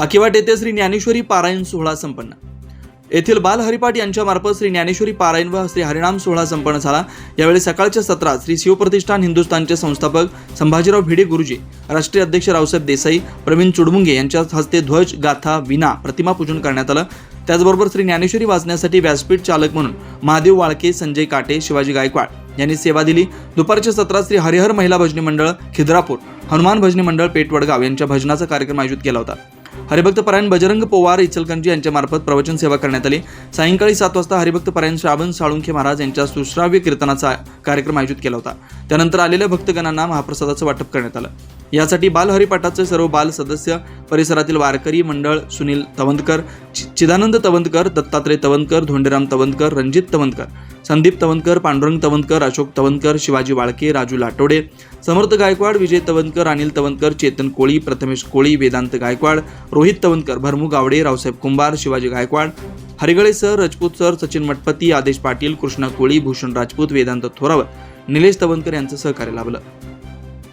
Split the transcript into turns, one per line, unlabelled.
अकिवाट येथे श्री ज्ञानेश्वरी पारायण सोहळा संपन्न. येथील बाल हरिपाठ यांच्यामार्फत श्री ज्ञानेश्वरी पारायण व श्री हरिनाम सोहळा संपन्न झाला. यावेळी सकाळच्या सत्रात श्री शिवप्रतिष्ठान हिंदुस्थानचे संस्थापक संभाजीराव भिडे गुरुजी राष्ट्रीय अध्यक्ष रावसाहेब देसाई प्रवीण चुडमुंगे यांच्या हस्ते ध्वज गाथा विना प्रतिमा पूजन करण्यात आलं. त्याचबरोबर श्री ज्ञानेश्वरी वाचण्यासाठी व्यासपीठ चालक म्हणून महादेव वाळके संजय काटे शिवाजी गायकवाड यांनी सेवा दिली. दुपारच्या सत्रात श्री हरिहर महिला भजनी मंडळ खिद्रापूर हनुमान भजनी मंडळ पेटवडगाव यांच्या भजनाचा कार्यक्रम आयोजित केला होता. हरिभक्त परायण बजरंग पोवार इचलकरंजी यांच्यामार्फत प्रवचन सेवा करण्यात आली. सायंकाळी सात वाजता हरिभक्त परायण श्रावण साळुंखे महाराज यांच्या सुश्राव्य कीर्तनाचा कार्यक्रम आयोजित केला होता. त्यानंतर आलेल्या भक्तगणांना महाप्रसादाचं वाटप करण्यात आलं. यासाठी बालहरिपाठाचे सर्व बाल सदस्य परिसरातील वारकरी मंडळ सुनील तवंतकर चि- चिदानंद तवंतकर दत्तात्रय तवंतकर धोंडेराम तवंतकर रणजित तवंतकर संदीप तवंतकर पांडुरंग तवंतकर अशोक तवंतकर शिवाजी वाळके राजू लाटोडे समर्थ गायकवाड विजय तवंतकर अनिल तवंतकर चेतन कोळी प्रथमेश कोळी वेदांत गायकवाड रोहित तवंतकर भरमू गावडे रावसाहेब कुंभार शिवाजी गायकवाड हरिगळे सर राजपूत सर सचिन मठपती आदेश पाटील कृष्णा कोळी भूषण राजपूत वेदांत थोरावत निलेश तवंतकर यांचं सहकार्य लाभलं.